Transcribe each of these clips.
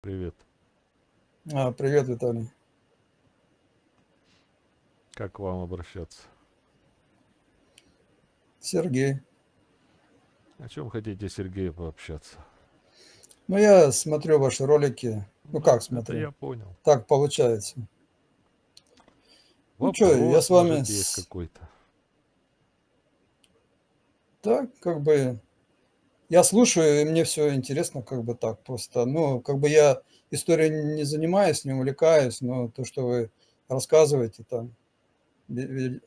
Привет. А, привет, Виталий. Как к вам обращаться? Сергей. О чем хотите, Сергей, пообщаться? Ну, я смотрю ваши ролики. Ну, как Это смотрю? я понял. Так получается. Ну, чё, я Вопрос, с вами есть какой-то. Так, как бы... Я слушаю, и мне все интересно, как бы так просто. Ну, как бы я историей не занимаюсь, не увлекаюсь, но то, что вы рассказываете там, ве- ве-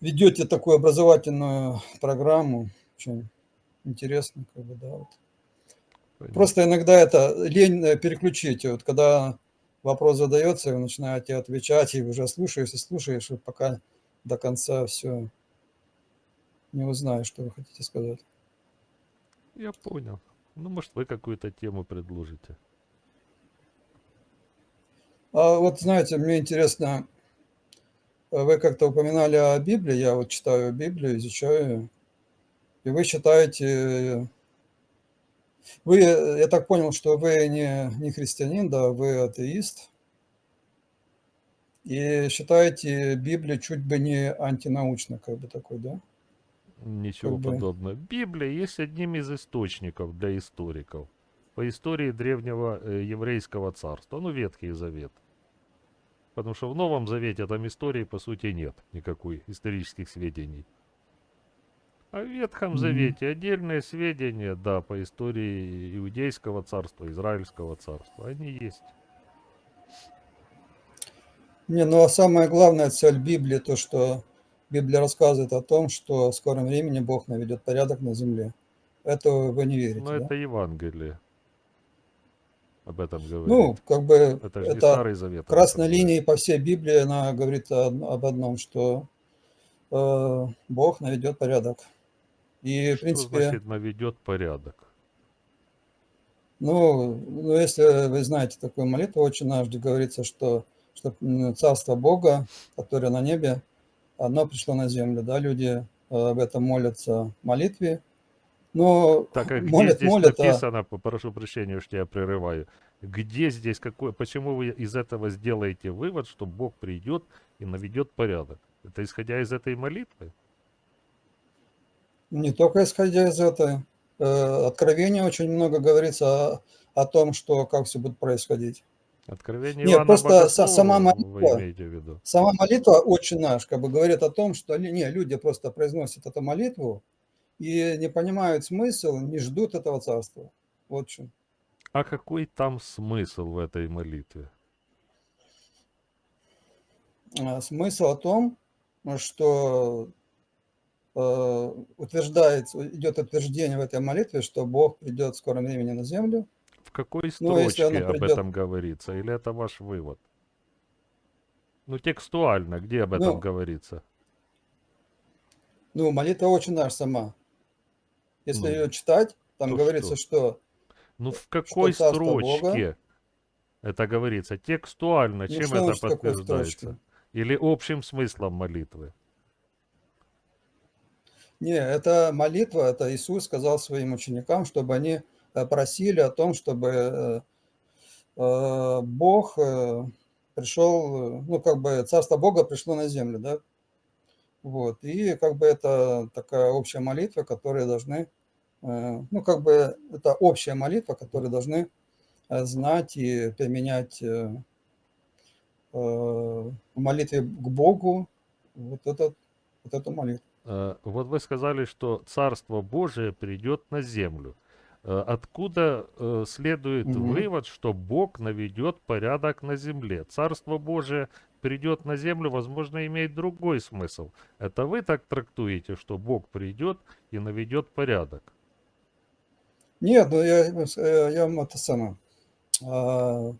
ведете такую образовательную программу, очень интересно, как бы, да. вот. Понятно. Просто иногда это лень э, переключить. Вот когда вопрос задается, и вы начинаете отвечать, и уже слушаешь и слушаешь, и пока до конца все не узнаешь, что вы хотите сказать. Я понял. Ну, может, вы какую-то тему предложите. А вот знаете, мне интересно, вы как-то упоминали о Библии, я вот читаю Библию, изучаю ее, и вы считаете, вы, я так понял, что вы не, не христианин, да, вы атеист, и считаете Библию чуть бы не антинаучной, как бы такой, да? Ничего Как бы. подобного. Библия есть одним из источников для историков. По истории древнего э, еврейского царства. Ну, Ветхий Завет. Потому что в Новом Завете там истории, по сути, нет никакой исторических сведений. А в Ветхом Мгм. Завете отдельные сведения, да, по истории Иудейского царства, Израильского царства. Они есть. Не, ну а самая главная цель Библии, то, что Библия рассказывает о том, что в скором времени Бог наведет порядок на земле. Это вы не верите, Но да? это Евангелие. Об этом говорит. Ну, как бы это это Старый Завет. красной линией по всей Библии она говорит об одном, что э, Бог наведет порядок. И, в Что принципе, значит наведет порядок? ну, ну, если вы знаете такую молитву, очень наш, где говорится, что, что царство Бога, которое на небе, оно пришло на землю, да, люди э, об этом молятся в молитве, но Так а где молят, здесь молят, а написано, п- прошу прощения, что я прерываю, где здесь какой, почему вы из этого сделаете вывод, что Бог придет и наведет порядок? Это исходя из этой молитвы? не только исходя из этого, э, откровения очень много говорится о, о том, что как все будет происходить. Откровение Нет, Иоанна просто сама Богослова вы молитва, имеете в виду? сама молитва «Отче наш» как бы говорит о том, что не, люди просто произносят эту молитву и не понимают смысл, не ждут этого царства. Вот в чем. А какой там смысл в этой молитве? А, Смысл о том, что э, утверждается, идет утверждение в этой молитве, что Бог придет в скором времени на землю. В какой Ну, строчке оно об придет, этом говорится? Или это ваш вывод? Ну, текстуально, где об этом ну, говорится? ну, молитва «Отче наш» сама. Если Ну, ее читать, там то говорится, что? что, Ну, в что какой Бога, строчке это говорится? Текстуально, ну чем что это подтверждается? Или общим смыслом молитвы? Не, это молитва, это Иисус сказал своим ученикам, чтобы они э, просили о том, чтобы э, э, Бог э, пришел, э, ну, как бы Царство Бога пришло на землю, да, вот, и как бы это такая общая молитва, которую должны, э, ну, как бы это общая молитва, которую должны э, знать и применять э, э, в молитве к Богу, вот, этот, вот эту молитву. Э, Вот вы сказали, что Царство Божие придет на землю. Э, Откуда э, следует Мгм. вывод, что Бог наведет порядок на земле? Царство Божие придет на землю, возможно, имеет другой смысл. Это вы так трактуете, что Бог придет и наведет порядок? Нет, ну я, э, я вам это самое а,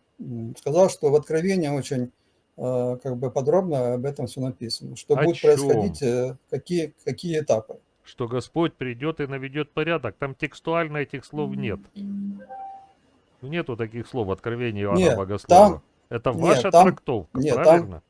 сказал, что в Откровении очень а, как бы подробно об этом все написано, что О будет чем? происходить, какие, какие этапы. Что Господь придет и наведет порядок? Там текстуально этих слов нет. Нету таких слов в Откровении Иоанна Нет, Богослова. там, Это нет, ваша там, трактовка, нет, там, правильно?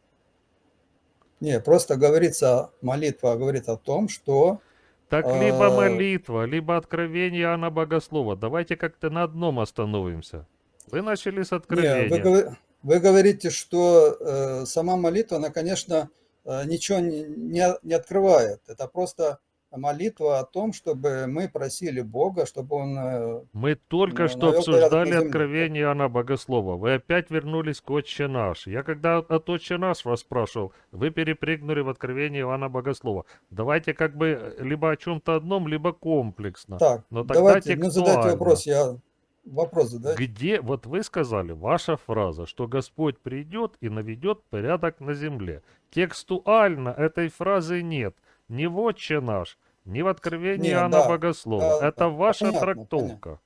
не, просто говорится, молитва говорит о том, что Так либо а, молитва, либо откровение Иоанна Богослова. Давайте как-то на одном остановимся. Вы начали с откровения. вы, говор- вы говорите, что э, сама молитва, она, конечно, э, ничего не, не- не открывает. Это просто молитва о том, чтобы мы просили Бога, чтобы Он... э, Мы только что обсуждали откровение Иоанна Богослова. Вы опять вернулись к Отче наш. Я когда от Отче наш вас спрашивал, вы перепрыгнули в откровение Иоанна Богослова. Давайте как бы э, либо о чем-то одном, либо комплексно. Так, Но тогда давайте, ну, задайте вопрос, я вопрос задайте. Где, вот вы сказали, ваша фраза, что Господь придет и наведет порядок на земле. Текстуально этой фразы нет. Ни в Отче наш, ни в откровении Не, Иоанна да, Богослова. да, Это ваша понятно, трактовка.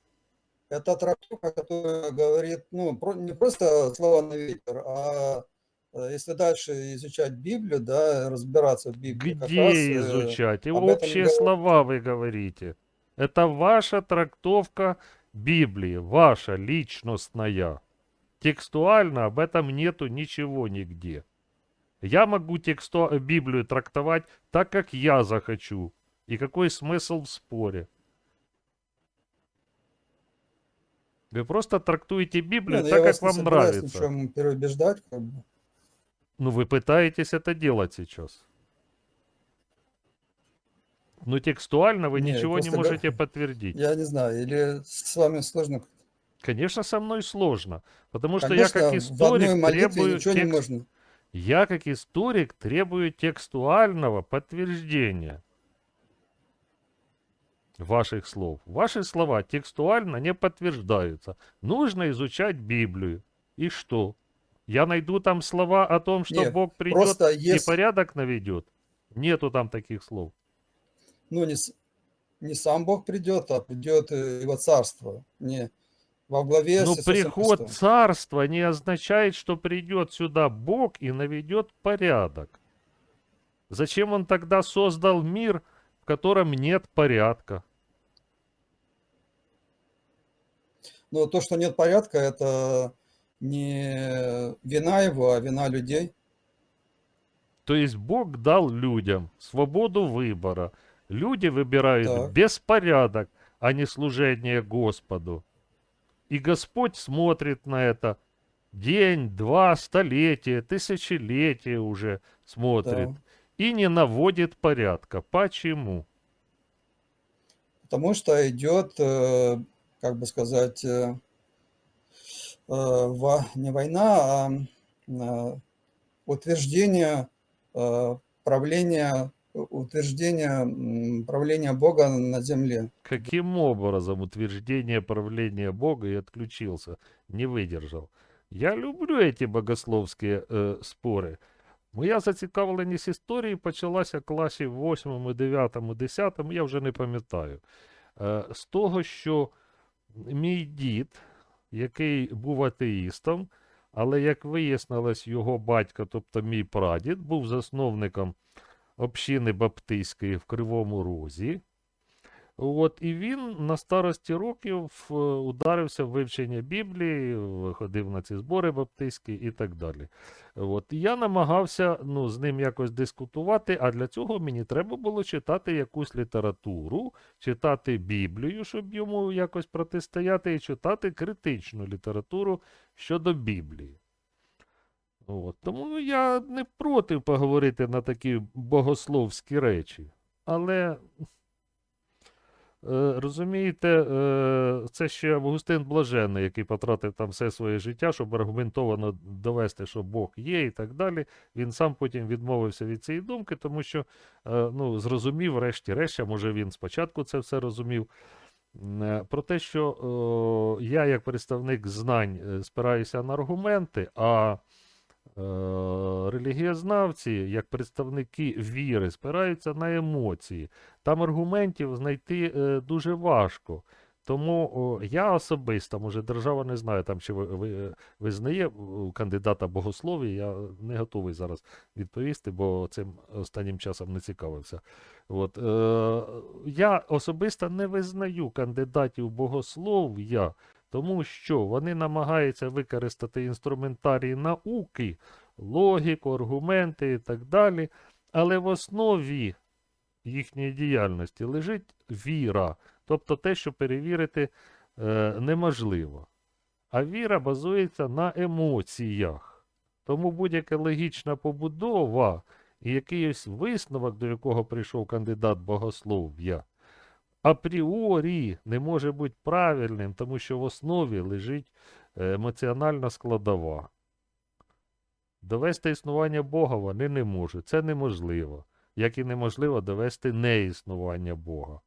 Это трактовка, которая говорит, ну, не просто слова на ветер, а э, если дальше изучать Библию, да, разбираться в Библии, как раз, Где э, изучать? И общие слова вы говорите. Это ваша трактовка Библии, ваша личностная. Текстуально об этом нету ничего нигде. Я могу тексту... Библию трактовать так, как я захочу. И какой смысл в споре? Вы просто трактуете Библию Не, ну, так, как вам нравится. чем переубеждать, как бы. Ну, вы пытаетесь это делать сейчас. Но текстуально вы Не, ничего не просто га- можете подтвердить. Я не знаю, или с вами сложно. Конечно, со мной сложно, потому что Конечно, я как историк требую ничего не текст- можно. Я как историк требую текстуального подтверждения ваших слов. Ваши слова текстуально не подтверждаются. Нужно изучать Библию. И что? Я найду там слова о том, что Нет, Бог придет Просто и порядок наведет. Нету там таких слов. ну, не, не сам Бог придет, а придет э, его царство. Не во главе Но приход Христом. царства не означает, что придет сюда Бог и наведет порядок. Зачем он тогда создал мир, в котором нет порядка? Но то, что нет порядка, это не вина его, а вина людей. То есть Бог дал людям свободу выбора. Люди выбирают Так. беспорядок, а не служение Господу. И Господь смотрит на это день, два, столетия, тысячелетия уже смотрит. Да. И не наводит порядка. Почему? Потому что идет, э, как бы сказать, э, э, не война, а утверждение правления, утверждение правления Бога на земле. Каким образом утверждение правления Бога и отключился, не выдержал? Я люблю эти богословські е, спори. Моя зацікавленість історії почалася в класі 8, 9, 10, я вже не пам'ятаю. З того, що мій дід, який був атеїстом, але як вияснилось, його батько, тобто мій прадід, був засновником общини Баптистської в Кривому Розі. От, і він на старості років е, ударився в вивчення Біблії, ходив на ці збори баптистські і так далі. От, і я намагався ну, з ним якось дискутувати, а для цього мені треба було читати якусь літературу, читати Біблію, щоб йому якось протистояти, і читати критичну літературу щодо Біблії. От, тому я не проти поговорити на такі богословські речі. Але Е, Розумієте, е, це ще Августин Блаженний, який потратив там все своє життя, щоб аргументовано довести, що Бог є і так далі. Він сам потім відмовився від цієї думки, тому що е, ну, зрозумів, врешті-решт, може він спочатку це все розумів. Про те, що е, я, як представник знань, спираюся на аргументи, а релігієзнавці, як представники віри, спираються на емоції. Там аргументів знайти е, дуже важко. Тому я особисто, може, держава не знає, там, чи ви, ви, визнає кандидата богослов'я, я не готовий зараз відповісти, бо цим останнім часом не цікавився. От, е, я особисто не визнаю кандидатів богослов'я, тому що вони намагаються використати інструментарій науки, логіку, аргументи і так далі, але в основі їхньої діяльності лежить віра, тобто те, що перевірити е, неможливо. А віра базується на емоціях. Тому будь-яка логічна побудова і якийсь висновок, до якого прийшов кандидат богослов'я, апріорі не може бути правильним, тому що в основі лежить е, емоціональна складова. Довести існування Бога вони не можуть. Це неможливо. Як і неможливо довести неіснування Бога.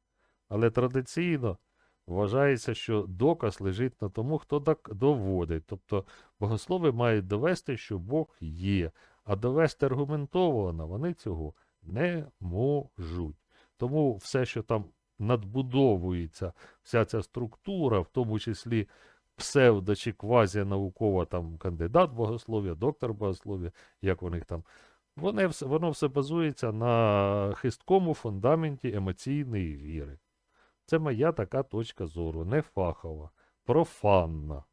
Але традиційно вважається, що доказ лежить на тому, хто так доводить. Тобто богослови мають довести, що Бог є, а довести аргументовано вони цього не можуть. Тому все, що там надбудовується, вся ця структура, в тому числі псевдо чи квазінаукова там кандидат богослов'я, доктор богослов'я, як у них там. Воно, воно все базується на хисткому фундаменті емоційної віри. Це моя така точка зору, не фахова, профанна.